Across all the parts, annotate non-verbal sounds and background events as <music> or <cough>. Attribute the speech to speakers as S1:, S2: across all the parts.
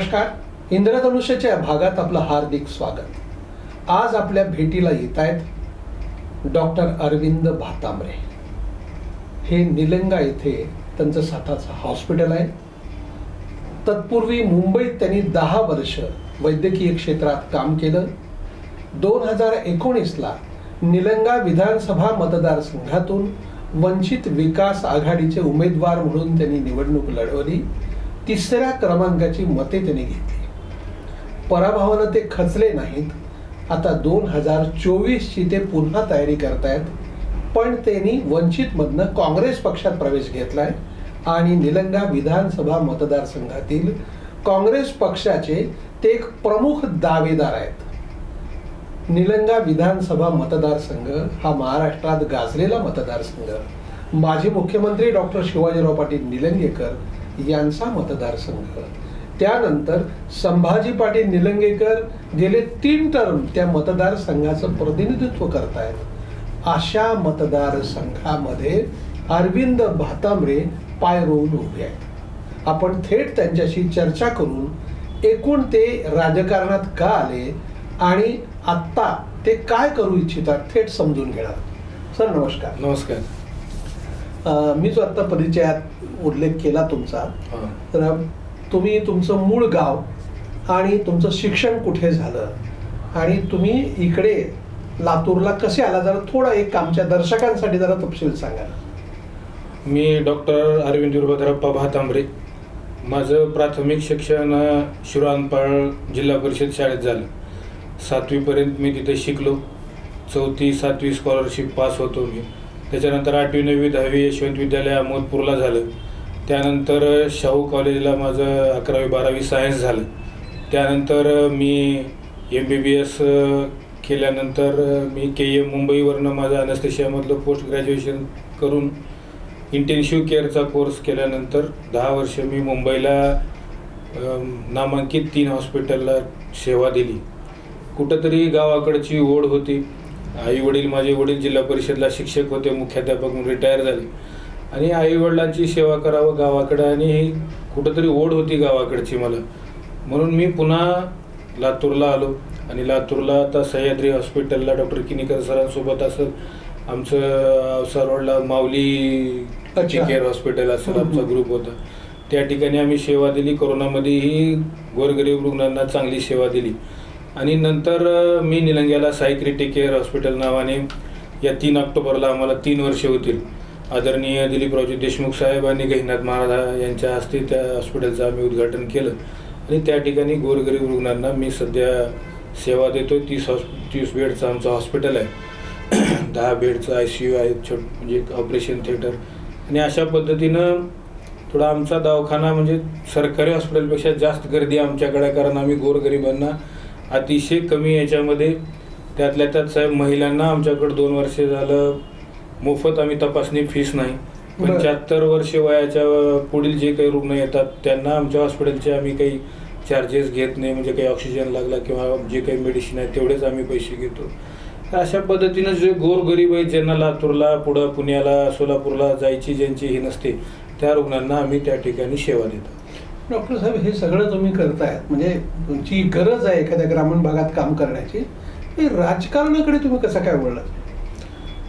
S1: नमस्कार. इंद्रधनुष्याच्या भागात आपलं हार्दिक स्वागत. आज आपल्या भेटीला येत आहेत डॉक्टर अरविंद भातांबरे. हे निलंगा येथे त्यांचं स्वतःचं हॉस्पिटल आहे. तत्पूर्वी मुंबईत त्यांनी दहा वर्ष वैद्यकीय क्षेत्रात काम केलं. दोन हजार एकोणीसला निलंगा विधानसभा मतदारसंघातून वंचित विकास आघाडीचे उमेदवार म्हणून त्यांनी निवडणूक लढवली. तिसऱ्या क्रमांकाची मते त्यांनी घेतली. पराभवानं ते खचले नाहीत. आता दोन हजार चोवीसची ते पुन्हा तयारी करतायत. पण त्यांनी वंचितमधनं काँग्रेस पक्षात प्रवेश घेतलाय आणि निलंगा विधानसभा मतदारसंघातील काँग्रेस पक्षाचे ते एक प्रमुख दावेदार आहेत. निलंगा विधानसभा मतदारसंघ हा महाराष्ट्रात गाजलेला मतदारसंघ. माजी मुख्यमंत्री डॉक्टर शिवाजीराव पाटील निलंगेकर यांचा मतदारसंघ. त्यानंतर संभाजी पाटील निलंगेकर गेले तीन टर्म त्या मतदारसंघाचं प्रतिनिधित्व करतायत. अशा मतदारसंघामध्ये अरविंद भातांबरे पाय रोवून उभे आहेत. आपण थेट त्यांच्याशी चर्चा करून एकूण ते राजकारणात का आले आणि आत्ता ते काय करू इच्छितात थेट समजून घेणार. सर नमस्कार.
S2: नमस्कार.
S1: मी जो आत्ता परिचयात उल्लेख केला तुमचा. तर तुम्ही तुमचं मूळ गाव आणि तुमचं शिक्षण कुठे झालं? आणि तुम्ही इकडे लातूरला कसे आला? जरा थोडा एक आमच्या दर्शकांसाठी जरा तपशील सांगा
S2: मी डॉक्टर अरविंद दुर्भद्रप्पा भातांबरे. माझं प्राथमिक शिक्षण शिरानपाळ जिल्हा परिषद शाळेत झालं. सातवीपर्यंत मी तिथे शिकलो. चौथी सातवी स्कॉलरशिप पास होतो मी. त्याच्यानंतर आठवी नववी दहावी यशवंत विद्यालय अहमदपूरला झालं. त्यानंतर शाहू कॉलेजला माझं अकरावी बारावी सायन्स झालं. त्यानंतर मी एम बी बी एस केल्यानंतर मी के एम मुंबईवरनं माझं अनस्थेशियामधलं पोस्ट ग्रॅज्युएशन करून इंटेन्शिव्ह केअरचा कोर्स केल्यानंतर दहा वर्ष मी मुंबईला नामांकित तीन हॉस्पिटलला सेवा दिली. कुठंतरी गावाकडची ओढ होती. आई वडील माझे वडील जिल्हा परिषदला शिक्षक होते. मुख्याध्यापक म्हणून रिटायर झाले. आणि आई वडिलांची सेवा करावं गावाकडं आणि कुठंतरी ओढ होती गावाकडची मला. म्हणून मी पुन्हा लातूरला आलो आणि लातूरला आता सह्याद्री हॉस्पिटलला डॉक्टर किनीकर सरांसोबत असं आमचं अवसर रोडला माऊली. केअर हॉस्पिटल असं आमचा. ग्रुप होता. त्या ठिकाणी आम्ही सेवा दिली. कोरोनामध्येही गोरगरीब रुग्णांना चांगली सेवा दिली. आणि नंतर मी निलंग्याला साई क्रिटिक केअर हॉस्पिटल नावाने या तीन ऑक्टोबरला आम्हाला तीन वर्षे होतील. आदरणीय दिलीपरावजी देशमुख साहेब आणि गहिनाथ महाराज यांच्या हस्ते त्या हॉस्पिटलचं आम्ही उद्घाटन केलं. आणि त्या ठिकाणी गोरगरीब रुग्णांना मी सध्या सेवा देतो तीस हॉस् तीस बेडचं आमचं हॉस्पिटल आहे. <clears throat> दहा बेडचं आय सी यू आहे छोट म्हणजे ऑपरेशन थिएटर. आणि अशा पद्धतीनं थोडा आमचा दवाखाना म्हणजे सरकारी हॉस्पिटलपेक्षा जास्त गर्दी आमच्याकडे कारण आम्ही गोरगरिबांना अतिशय कमी याच्यामध्ये त्यातल्या त्यात साहेब महिलांना आमच्याकडे दोन वर्षे झालं मोफत आम्ही तपासणी फीस नाही.
S1: बरं.
S2: पंच्याहत्तर वर्षे वयाच्या पुढील जे काही रुग्ण येतात त्यांना आमच्या हॉस्पिटलचे आम्ही काही चार्जेस घेत नाही म्हणजे काही ऑक्सिजन लागला किंवा जे काही मेडिसिन आहे तेवढेच आम्ही पैसे घेतो. तर अशा पद्धतीनं जे गोरगरीब आहेत ज्यांना लातूरला पुढं पुण्याला सोलापूरला जायची ज्यांची ही नसते त्या रुग्णांना आम्ही त्या ठिकाणी सेवा देतो.
S1: डॉक्टर साहेब हे सगळं तुम्ही करतायत. म्हणजे तुमची गरज आहे एखाद्या ग्रामीण भागात काम करण्याची. हे राजकारणाकडे तुम्ही कसं काय वळलात?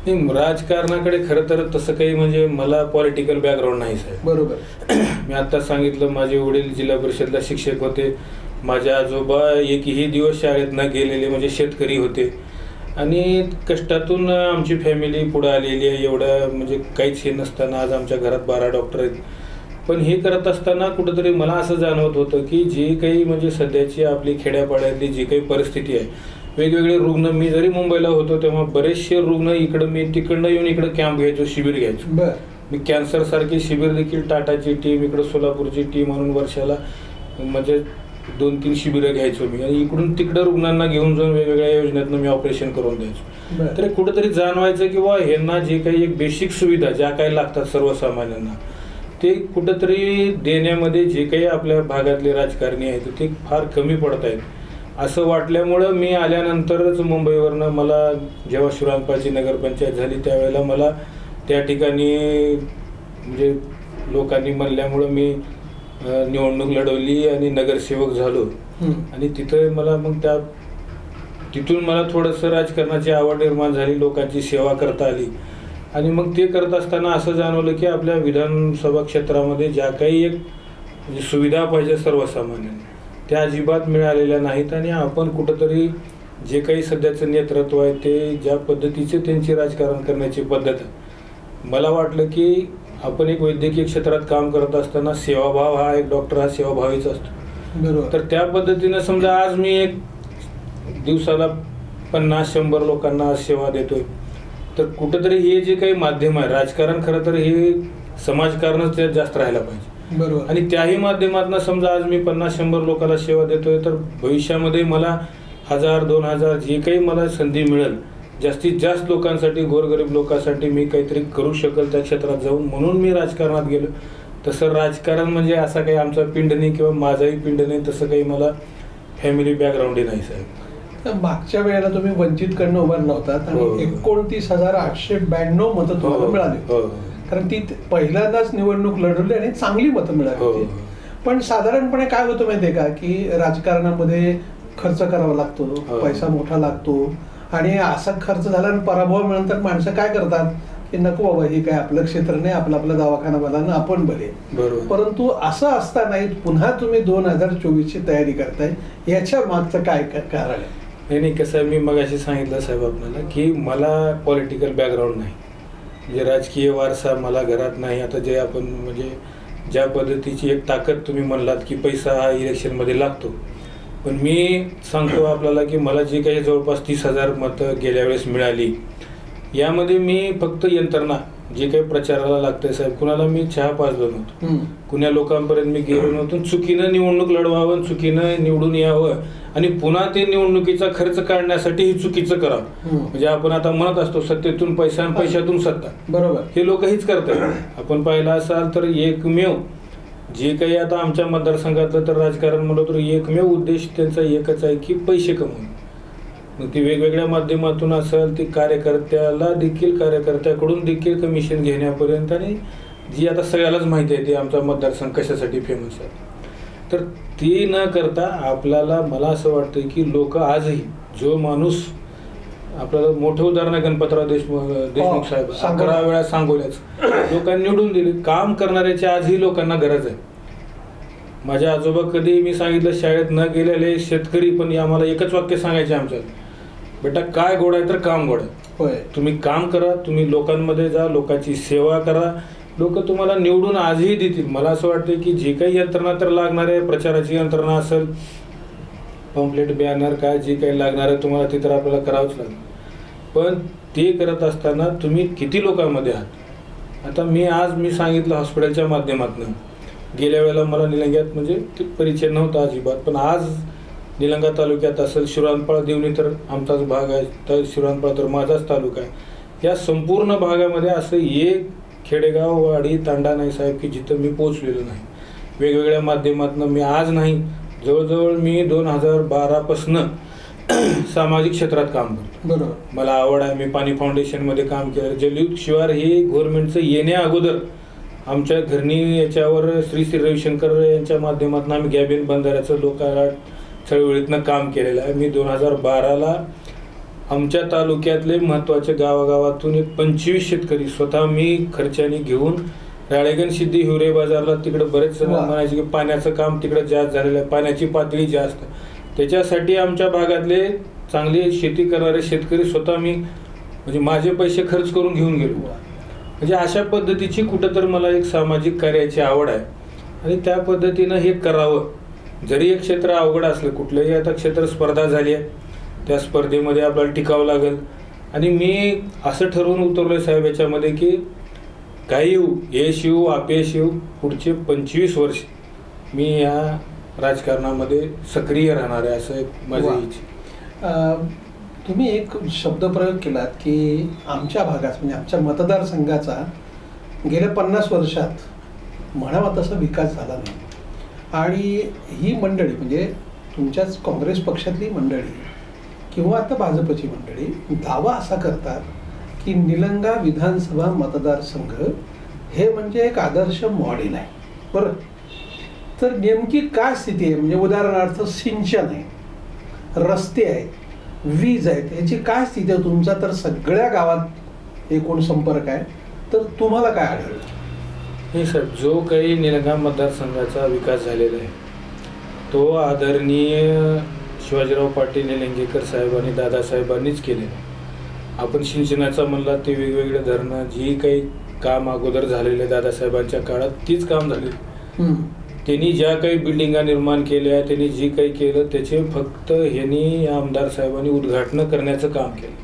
S2: नाही, राजकारणाकडे खरं तर तसं काही म्हणजे मला पॉलिटिकल बॅकग्राऊंड नाही साहेब.
S1: बरोबर. <clears throat>
S2: मी आता सांगितलं माझे वडील जिल्हा परिषदला शिक्षक होते. माझे आजोबा एकही दिवस शाळेत न गेलेले म्हणजे शेतकरी होते. आणि कष्टातून आमची फॅमिली पुढे आलेली आहे. एवढं म्हणजे काहीच हे नसताना आज आमच्या घरात बारा डॉक्टर आहेत. पण हे करत असताना कुठंतरी मला असं जाणवत होतं की जे काही म्हणजे सध्याची आपली खेड्यापाड्यातली जी काही परिस्थिती आहे वेगवेगळे रुग्ण मी जरी मुंबईला होतो तेव्हा बरेचसे रुग्ण इकडं मी तिकडनं येऊन इकडं कॅम्प घ्यायचो शिबिर घ्यायचो. मी कॅन्सर सारखी शिबिर देखील टाटाची टीम इकडं सोलापूरची टीम म्हणून वर्षाला म्हणजे दोन तीन शिबिरं घ्यायचो मी. आणि इकडून तिकडं रुग्णांना घेऊन जाऊन वेगवेगळ्या योजनेतनं मी ऑपरेशन करून द्यायचो. तर कुठंतरी जाणवायचं की बा ह्यांना जे काही एक बेसिक सुविधा ज्या काही लागतात सर्वसामान्यांना ते कुठंतरी देण्यामध्ये जे काही आपल्या भागातले राजकारणी आहेत ते फार कमी पडत आहेत असं वाटल्यामुळं मी आल्यानंतरच मुंबईवरनं मला जेव्हा शिवरामपाची नगरपंचायत झाली त्यावेळेला मला त्या ठिकाणी म्हणजे लोकांनी म्हणल्यामुळं मी निवडणूक लढवली आणि नगरसेवक झालो. आणि तिथं मला मग त्या तिथून मला थोडंसं राजकारणाची आवड निर्माण झाली लोकांची सेवा करता आली. आणि मग ते करत असताना असं जाणवलं की आपल्या विधानसभा क्षेत्रामध्ये ज्या काही एक म्हणजे सुविधा पाहिजे सर्वसामान्यांना. त्या अजिबात मिळालेल्या नाहीत आणि आपण कुठंतरी जे काही सध्याचं नेतृत्व आहे ते ज्या पद्धतीचे त्यांची राजकारण करण्याची पद्धत आहे. मला वाटलं की आपण एक वैद्यकीय क्षेत्रात काम करत असताना सेवाभाव हा एक डॉक्टर हा सेवाभावीच असतो.
S1: बरोबर.
S2: तर त्या पद्धतीनं समजा आज मी एक दिवसाला पन्नास शंभर लोकांना सेवा देतोय. तर कुठंतरी हे जे काही माध्यम आहे राजकारण खरं तर हे समाजकारणच त्यात जास्त राहायला पाहिजे.
S1: बरोबर.
S2: आणि त्याही माध्यमातून समजा आज मी पन्नास शंभर लोकांना सेवा देतोय तर भविष्यामध्ये मला हजार दोन हजार जे काही मला संधी मिळेल जास्तीत जास्त लोकांसाठी गोरगरीब लोकांसाठी मी काहीतरी करू शकेल त्या क्षेत्रात जाऊन म्हणून मी राजकारणात गेलो. तसं राजकारण म्हणजे असा काही आमचा पिंड नाही किंवा माझाही पिंड नाही तसं काही मला फॅमिली बॅकग्राऊंडही नाही साहेब.
S1: तर मागच्या वेळेला तुम्ही वंचितकडनं उभारला होतात
S2: हो.
S1: आणि एकोणतीस हजार आठशे ब्याण्णव मतं तुम्हाला मिळाली.
S2: हो.
S1: कारण ती पहिल्यांदाच निवडणूक लढवली आणि चांगली मतं मिळाली
S2: हो.
S1: होती. पण साधारणपणे काय होतं माहितीये का? की राजकारणामध्ये खर्च करावा लागतो
S2: हो.
S1: पैसा मोठा लागतो आणि असा खर्च झाला आणि पराभव मिळून माणसं काय करतात? की नको बाबा हे काय आपलं क्षेत्र नाही आपला आपला दवाखाना भला ना आपण बरे.
S2: बरोबर.
S1: परंतु असं असतानाही पुन्हा तुम्ही दोन हजार चोवीस ची तयारी करताय याच्या मागचं काय कारण आहे?
S2: नाही नाही कसं आहे मी मगाशी सांगितलं साहेब आपल्याला की मला पॉलिटिकल बॅकग्राऊंड नाही. म्हणजे राजकीय वारसा मला घरात नाही. आता जे आपण म्हणजे ज्या पद्धतीची एक ताकद तुम्ही म्हणलात की पैसा हा इलेक्शनमध्ये लागतो. पण मी सांगतो आपल्याला की मला जी काही जवळपास तीस हजार मतं गेल्या वेळेस मिळाली यामध्ये मी फक्त यंत्रणा जे काही प्रचाराला लागतंय साहेब कुणाला मी चहा पाजलो नव्हतो. कुण्या लोकांपर्यंत मी गेलो नव्हतो. चुकीनं निवडणूक लढवावं चुकीनं निवडून यावं आणि पुन्हा ते निवडणुकीचा खर्च काढण्यासाठी हे चुकीचं करावं. म्हणजे आपण आता म्हणत असतो सत्तेतून पैसा आणि पैशातून सत्ता.
S1: बरोबर.
S2: हे लोक हेच करतात. आपण पाहिलं असाल तर एकमेव जे काही आता आमच्या मतदारसंघातलं तर राजकारण म्हणलं तर एकमेव उद्देश त्यांचा एकच आहे की पैसे कमवणे. मग ती वेगवेगळ्या माध्यमातून असेल ती कार्यकर्त्याला देखील कार्यकर्त्याकडून देखील कमिशन घेण्यापर्यंत आणि जी आता सगळ्यालाच माहिती आहे ती आमचा मतदारसंघ कशासाठी फेमस आहे. तर ती न करता आपल्याला मला असं वाटतं की लोक आजही जो माणूस आपल्याला मोठं उदाहरण आहे गणपतराव देशमुख देशमुख साहेब. अकरा वेळा सांगोल्याच. लोकांनी निवडून दिले. काम करणाऱ्याची आजही लोकांना गरज आहे. माझ्या आजोबा कधी मी सांगितलं शाळेत न गेलेले शेतकरी पण आम्हाला एकच वाक्य सांगायचे आमच्यात. बेटा काय गोड आहे तर काम गोड आहे.
S1: होय.
S2: तुम्ही काम करा तुम्ही लोकांमध्ये जा लोकांची सेवा करा. लोक तुम्हाला निवडून आजही देतील. मला असं वाटतं की जे काही यंत्रणा तर लागणार आहे प्रचाराची यंत्रणा असेल पॉम्पलेट बॅनर काय जे काही लागणार आहे तुम्हाला ते तर आपल्याला करावंच लागेल. पण ते करत असताना तुम्ही किती लोकांमध्ये आहात? आता मी आज मी सांगितलं हॉस्पिटलच्या माध्यमातून. गेल्या वेळेला मला निलंग्यात म्हणजे ते परिचय नव्हता अजिबात पण आज निलंगा तालुक्यात असेल शिरांपाळ देवणी तर आमचाच भाग आहे. तर शिरांपाळ तर माझाच तालुका आहे. या संपूर्ण भागामध्ये असं एक खेडेगाव वाडी तांडा नाही साहेब की जिथं मी पोचलेलो नाही. वेगवेगळ्या माध्यमातून मी आज नाही जवळजवळ मी दोन हजार बारापासनं <clears throat> सामाजिक क्षेत्रात काम करतो.
S1: बरोबर.
S2: मला आवड आहे मी पाणी फाउंडेशनमध्ये काम केलं. जलयुक्त शिवार हे गव्हर्नमेंटचं येण्या अगोदर आमच्या घरनी याच्यावर श्री श्री रविशंकर यांच्या माध्यमातून आम्ही गॅबिन बंधाऱ्याचं लोकांना चळवळीतनं काम केलेलं आहे. मी दोन हजार बाराला आमच्या तालुक्यातले महत्त्वाच्या गावागावातून एक पंचवीस शेतकरी स्वतः मी खर्चाने घेऊन राळेगण सिद्धी हिवरे बाजारला तिकडे बरेच. म्हणायचे की पाण्याचं काम तिकडे जास्त झालेलं आहे पाण्याची पातळी जास्त त्याच्यासाठी आमच्या भागातले चांगले शेती करणारे शेतकरी स्वतः मी म्हणजे माझे पैसे खर्च करून घेऊन गेलो. म्हणजे अशा पद्धतीची कुठं तर मला एक सामाजिक कार्याची आवड आहे. आणि त्या पद्धतीनं हे करावं. जरी एक क्षेत्र अवघड असलं कुठलंही आता क्षेत्र स्पर्धा झाली आहे त्या स्पर्धेमध्ये आपल्याला टिकावं लागेल. आणि मी असं ठरवून उतरलोय साहेब याच्यामध्ये की काही येऊ यश येऊ अपयश येऊ पुढचे पंचवीस वर्ष मी या राजकारणामध्ये सक्रिय राहणार आहे असं एक माझी. इच्छा
S1: तुम्ही एक शब्दप्रयोग केलात की आमच्या भागात म्हणजे आमच्या मतदारसंघाचा गेल्या पन्नास वर्षात म्हणावा तसा विकास झाला नाही. आणि ही मंडळी म्हणजे तुमच्याच काँग्रेस पक्षातली मंडळी किंवा आता भाजपची मंडळी दावा असा करतात की निलंगा विधानसभा मतदारसंघ हे म्हणजे एक आदर्श मॉडेल आहे. बरं? तर नेमकी काय स्थिती आहे? म्हणजे उदाहरणार्थ सिंचन आहे रस्ते आहेत वीज आहेत. याची काय स्थिती आहे? तुमचा तर सगळ्या गावात एकूण संपर्क आहे. तर तुम्हाला काय आढळलं?
S2: नाही सर जो काही निलंगा मतदारसंघाचा विकास झालेला आहे तो आदरणीय शिवाजीराव पाटील निलंगेकर साहेबांनी दादासाहेबांनीच केलेला आहे. आपण सिंचनाचा म्हणला ते वेगवेगळे धरणं जी काही काम अगोदर झालेले दादासाहेबांच्या काळात तीच काम झाले. त्यांनी ज्या काही बिल्डिंगा निर्माण केल्या त्यांनी जी काही केलं त्याचे फक्त ह्यांनी या आमदार साहेबांनी उद्घाटन करण्याचं काम केलं.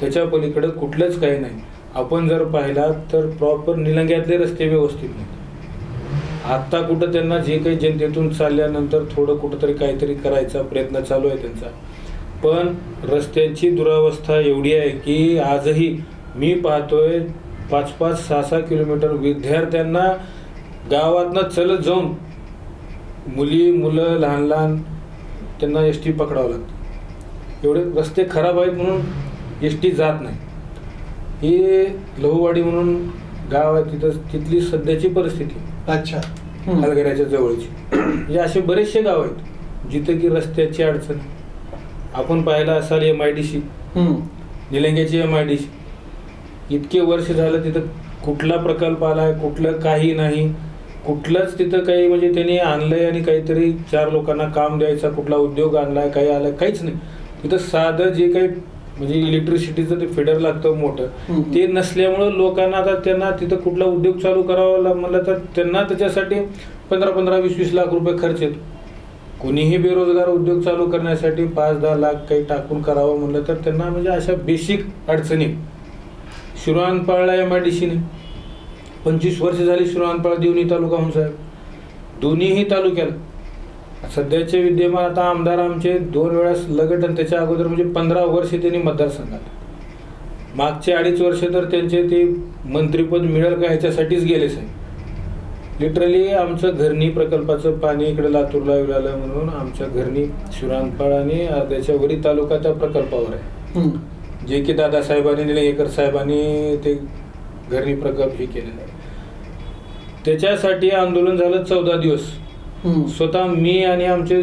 S2: त्याच्या पलीकडं कुठलंच काही नाही. आपण जर पाहिला तर प्रॉपर निलंग्यातले रस्ते व्यवस्थित नाहीत. आत्ता कुठं त्यांना जे काही जनतेतून चालल्यानंतर थोडं कुठंतरी काहीतरी करायचा प्रयत्न चालू आहे त्यांचा. पण रस्त्यांची दुरावस्था एवढी आहे की आजही मी पाहतोय पाच पाच सहा सहा किलोमीटर विद्यार्थ्यांना गावातनं चलत जाऊन मुली मुलं लहान लहान त्यांना एस टी पकडावं लागतं. एवढे रस्ते खराब आहेत म्हणून एस टी जात नाही. ही लहूवाडी म्हणून गाव आहे तिथं तिथली सध्याची परिस्थिती.
S1: अच्छा.
S2: हलगऱ्याच्या जवळची. म्हणजे असे बरेचसे गाव आहेत जिथे की रस्त्याची अडचण. आहे. आपण पाहिला असाल एम आय डी सी. निलंग्याची एम आय डी सी इतके वर्ष झालं तिथं कुठला प्रकल्प आलाय कुठलं काही नाही. कुठलंच तिथं काही म्हणजे त्यांनी आणलंय आणि काहीतरी चार लोकांना काम द्यायचा कुठला उद्योग आणलाय काही आलाय काहीच नाही. तिथं साधं जे काही म्हणजे इलेक्ट्रिसिटीचं ते फिडर लागतं मोठं. ते नसल्यामुळं लोकांना आता त्यांना तिथं कुठला उद्योग चालू करावा म्हणलं तर त्यांना त्याच्यासाठी पंधरा पंधरा वीस वीस लाख रुपये खर्च येतो. कोणीही बेरोजगार उद्योग चालू करण्यासाठी पाच दहा लाख काही टाकून करावं म्हणलं तर त्यांना म्हणजे अशा बेसिक अडचणी. शिरवानपाळला एम आय डी सीने पंचवीस वर्ष झाली शिरवानपाळ देवणी तालुका म्हणून साहेब. दोन्हीही तालुक्याला सध्याचे विद्यमान आता आमदार आमचे दोन वेळास लगट आणि त्याच्या अगोदर म्हणजे पंधरा वर्ष त्यांनी मतदारसंघात. मागचे अडीच वर्ष तर त्यांचे ते मंत्रीपद मिळेल का ह्याच्यासाठीच गेले साहेब. लिटरली आमचं घरणी प्रकल्पाचं पाणी इकडे लातूरला विळालं म्हणून आमच्या घरणी शिरांपाळ आणि अर्ध्याच्या वरी तालुका त्या प्रकल्पावर आहे. जे की दादासाहेबांनी निलंगेकर साहेबांनी ते घरणी प्रकल्प हे केलेलं आहे त्याच्यासाठी आंदोलन झालं चौदा दिवस. स्वतः मी आणि आमचे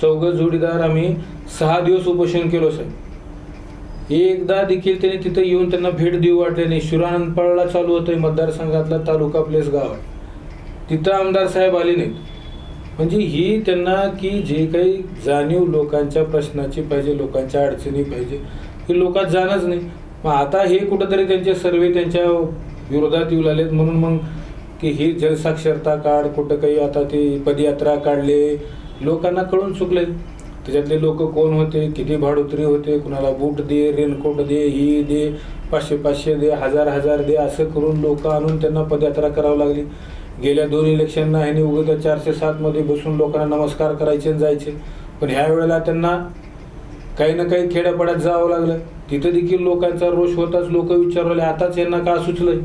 S2: चौघ जोडीदार आम्ही सहा दिवस उपोषण केलो साहेब. एकदा देखील त्यांनी तिथं येऊन त्यांना भेट देऊ वाटले नाही. शिराणपळला चालू होतं मतदारसंघातला तालुका प्लेस गाव. तिथं आमदार साहेब आले नाहीत. म्हणजे ही त्यांना की जे काही जाणीव लोकांच्या प्रश्नाची पाहिजे लोकांच्या अडचणी पाहिजे हे लोकात जाणंच नाही. मग आता हे कुठंतरी त्यांचे सर्वे त्यांच्या विरोधात येऊ लागलेत. म्हणून मग की ही जनसाक्षरता कार्ड कुठं काही आता ते पदयात्रा काढले लोकांना कळून चुकले त्याच्यातले लोक कोण होते किती भाडोत्री होते कुणाला बूट दे रेनकोट दे ही दे पाचशे पाचशे दे हजार हजार दे असं करून लोक आणून त्यांना पदयात्रा करावं लागली. गेल्या दोन इलेक्शनना ह्याने उगत चारशे सातमध्ये बसून लोकांना नमस्कार करायचे आणि जायचे. पण ह्या वेळेला त्यांना काही ना काही खेड्यापाड्यात जावं लागलं. तिथं देखील लोकांचा रोष होताच लोक विचारवले आताच यांना का सुचलं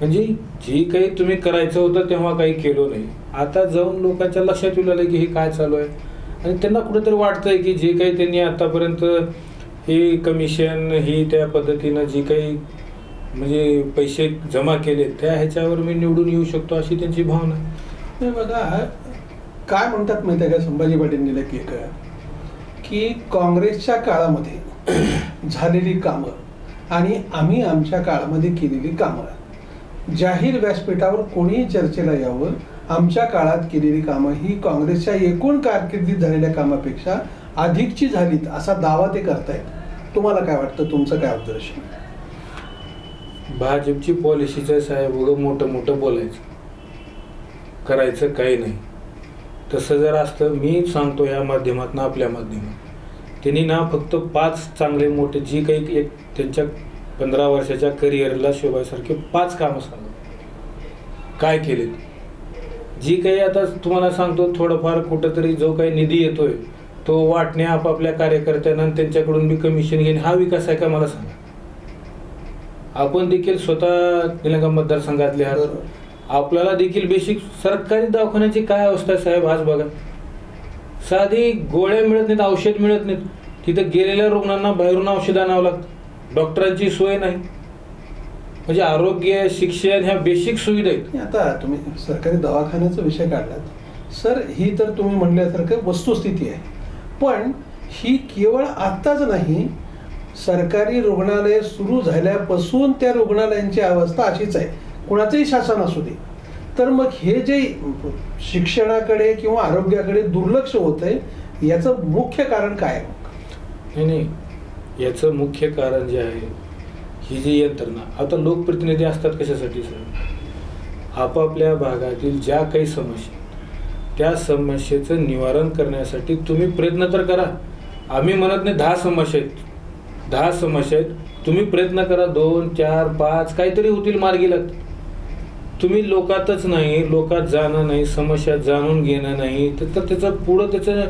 S2: म्हणजे जे काही तुम्ही करायचं होतं तेव्हा काही केलं नाही. आता जाऊन लोकांच्या लक्षात येऊ लागलं की हे काय चालू आहे. आणि त्यांना कुठेतरी वाटतंय की जे काही त्यांनी आतापर्यंत हे कमिशन ही त्या पद्धतीनं जी काही म्हणजे पैसे जमा केले त्या ह्याच्यावर मी निवडून येऊ शकतो अशी त्यांची भावना
S1: नाही बघा काय म्हणतात माहिती आहे का संभाजी पाटील निलंगेकर की काँग्रेसच्या काळामध्ये झालेली कामं आणि आम्ही आमच्या काळामध्ये केलेली कामं. जाहीर व्यासपीठावर कोणीही चर्चेला यावं आमच्या काळात केलेली कामं ही काँग्रेसच्या एकूण कारकिर्दीत झालेल्या कामापेक्षा अधिकची झालीत असा दावा ते करतायत. तुम्हाला काय वाटतं? तुमचं काय ऑब्झर्वेशन
S2: भाजपची पॉलिसीचं साहेब उगं मोठं मोठं बोलायचं. करायचं काही नाही. तसं जर असतं मी सांगतो या माध्यमातून आपल्या माध्यमात. त्यांनी ना फक्त पाच चांगले मोठे जी काही एक त्यांच्या पंधरा वर्षाच्या करिअरला शोभायसारखे पाच कामं सांगा काय केले? जी काही आता तुम्हाला सांगतो थोडंफार कुठंतरी जो काही निधी येतोय तो वाटणे आपापल्या कार्यकर्त्यांना आणि त्यांच्याकडून बी कमिशन घेणे हा विकास आहे का मला सांगा. आपण देखील स्वतः निलंगा मतदारसंघातले आहात. आपल्याला देखील बेसिक सरकारी दवाखान्याची काय अवस्था आहे साहेब? आज बघा. साधी गोळ्या मिळत नाहीत औषध मिळत नाहीत. तिथं गेलेल्या रुग्णांना बाहेरून औषध आणावं लागतं. डॉक्टरांची सोय नाही. म्हणजे आरोग्य शिक्षण ह्या बेसिक सुविधा आहेत.
S1: आता तुम्ही सरकारी दवाखान्याचा विषय काढलात. सर ही तर तुम्ही म्हणल्यासारखं वस्तुस्थिती आहे. पण ही केवळ आत्ताच नाही सरकारी रुग्णालय सुरू झाल्यापासून त्या रुग्णालयांची अवस्था अशीच आहे. कुणाचंही शासन असू दे. तर मग हे जे शिक्षणाकडे किंवा आरोग्याकडे दुर्लक्ष होत आहे याचं मुख्य कारण काय आहे?
S2: नाही नाही. याचं मुख्य कारण जे आहे ही जी यंत्रणा आता लोकप्रतिनिधी असतात कशासाठी सर? आपापल्या भागातील ज्या काही समस्या आहेत, त्या समस्येचं निवारण करण्यासाठी तुम्ही प्रयत्न तर करा. आम्ही म्हणत नाही दहा समस्या आहेत. दहा समस्या आहेत. तुम्ही प्रयत्न करा दोन चार पाच काहीतरी होतील मार्गी लागतील तुम्ही लोकातच नाही लोकात जाणं नाही समस्या जाणून घेणं नाही तर तर त्याचं पुढं त्याचं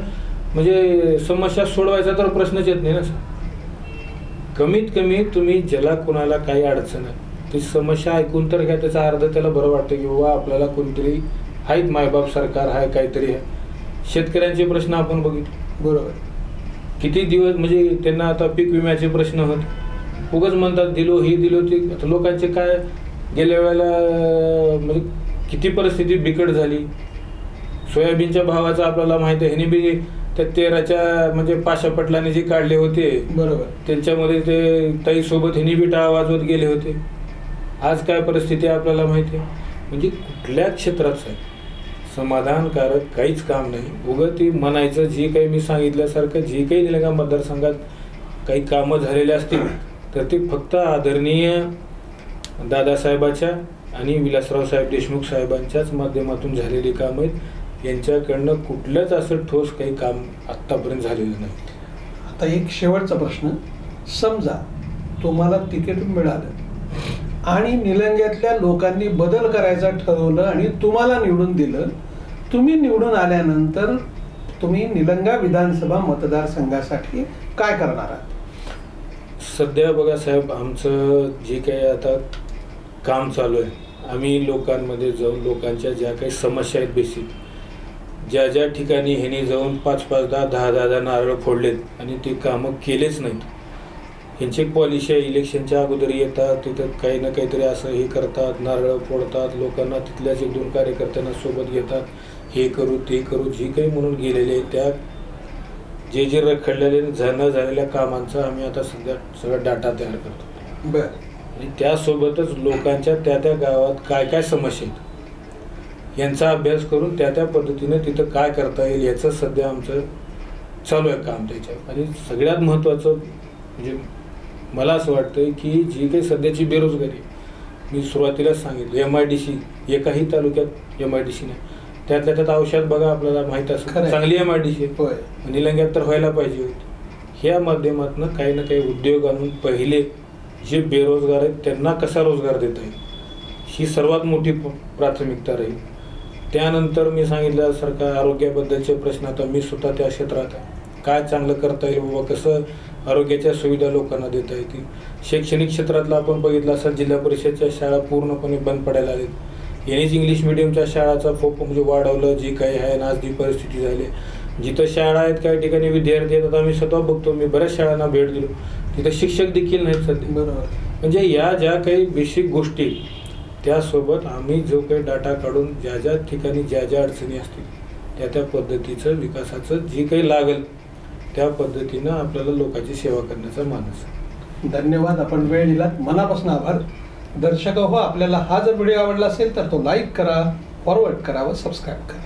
S2: म्हणजे समस्या सोडवायचा तर प्रश्नच येत नाही ना सर? कमीत कमी तुम्ही ज्याला कोणाला काही अडचण आहे ती समस्या ऐकून तर घ्या. त्याचा अर्थ त्याला बरं वाटतं की बाबा आपल्याला कोणतरी आहेत मायबाप सरकार आहे काहीतरी आहे. शेतकऱ्यांचे प्रश्न आपण बघितले.
S1: बरोबर.
S2: किती दिवस म्हणजे त्यांना आता पीक विम्याचे प्रश्न होत. उगच म्हणतात दिलो ही दिलो ती आता लोकांचे काय गेल्या वेळेला म्हणजे किती परिस्थिती बिकट झाली. सोयाबीनच्या भावाचं आपल्याला माहिती आहे. ह्यानी बी त्या तेराच्या म्हणजे पाशा पटलाने जे काढले होते
S1: बरोबर.
S2: त्यांच्यामध्ये ते ताईसोबत ह्यानी बी टाळा वाजवत गेले होते. आज काय परिस्थिती आहे आपल्याला माहिती आहे? म्हणजे कुठल्या क्षेत्रात आहे समाधानकारक काहीच काम नाही. उगं ती म्हणायचं जे काही मी सांगितल्यासारखं जे काही निलंगा मतदारसंघात काही कामं झालेली असतील तर ते फक्त आदरणीय दादासाहेबाच्या आणि विलासराव साहेब देशमुख साहेबांच्याच माध्यमातून झालेली कामं आहेत. यांच्याकडनं कुठलंच असं ठोस काही काम आत्तापर्यंत झालेलं नाही.
S1: आता एक शेवटचा प्रश्न. समजा तुम्हाला तिकीट मिळालं आणि निलंग्यातल्या लोकांनी बदल करायचा ठरवलं आणि तुम्हाला निवडून दिलं तुम्ही निवडून आल्यानंतर तुम्ही निलंगा विधानसभा मतदारसंघासाठी काय करणार आहात?
S2: सध्या बघा साहेब आमचं जे काही आता काम चालू आहे आम्ही लोकांमध्ये जाऊन लोकांच्या ज्या काही समस्या आहेत बेसिक ज्या ज्या ठिकाणी ह्यांनी जाऊन पाच पाच दहा दहा दहा दहा नारळ फोडलेत आणि ते कामं केलेच नाहीत ह्यांची पॉलिसी आहे इलेक्शनच्या अगोदर येतात तिथं काही ना काहीतरी असं हे करतात नारळ फोडतात लोकांना तिथल्याच एक दोन कार्यकर्त्यांना सोबत घेतात हे करू ते करू जे काही म्हणून गेलेले आहेत त्या जे जे रखडलेले न झालेल्या कामांचा आम्ही आता सध्या सगळा डाटा तयार करतो.
S1: बर.
S2: आणि त्यासोबतच लोकांच्या त्या त्या गावात काय काय समस्या आहेत यांचा अभ्यास करून त्या त्या पद्धतीने तिथं काय करता येईल याचं सध्या आमचं चालू आहे काम त्याच्यावर आणि सगळ्यात महत्त्वाचं म्हणजे मला असं वाटतं की जी काही सध्याची बेरोजगारी मी सुरुवातीलाच सांगितलं एम आय डी सी एकाही तालुक्यात एम आय डी सी नाही. त्यातल्या त्यात औषध बघा आपल्याला माहीत असेल. चांगली एम आय डी सी निलंग्यात तर व्हायला पाहिजे होती. ह्या माध्यमातून काही ना काही उद्योग आणून पहिले जे बेरोजगार आहेत त्यांना कसा रोजगार देता येईल? ही सर्वात मोठी प- प्राथमिकता राहील. त्यानंतर मी सांगितल्यासारखं आरोग्याबद्दलचे प्रश्न आता मी स्वतः त्या क्षेत्रात आहे काय चांगलं करता येईल बाबा कसं आरोग्याच्या सुविधा लोकांना देता येतील? शैक्षणिक क्षेत्रातलं आपण बघितलं असेल जिल्हा परिषदच्या शाळा पूर्णपणे बंद पडायला आलेत यांनीच इंग्लिश मिडियमच्या शाळाचा फोप म्हणजे वाढवलं जी काही आहे आज जी परिस्थिती झाली. जिथं शाळा आहेत काही ठिकाणी विद्यार्थी आहेत आता आम्ही स्वतः बघतो मी बऱ्याच शाळांना भेट दिलो. तिथं शिक्षक देखील नाहीत सध्या.
S1: बरोबर.
S2: म्हणजे या ज्या काही बेसिक गोष्टी त्यासोबत आम्ही जो काही डाटा काढून ज्या ज्या ठिकाणी ज्या ज्या अडचणी असतील त्या त्या पद्धतीचं विकासाचं जे काही लागेल त्या पद्धतीनं आपल्याला लोकांची सेवा करण्याचा मानस
S1: धन्यवाद. आपण वेळ दिलात. मनापासून आभार. दर्शक हो आपल्याला हा जर व्हिडिओ आवडला असेल तर तो लाईक करा फॉरवर्ड करा व सबस्क्राईब करा.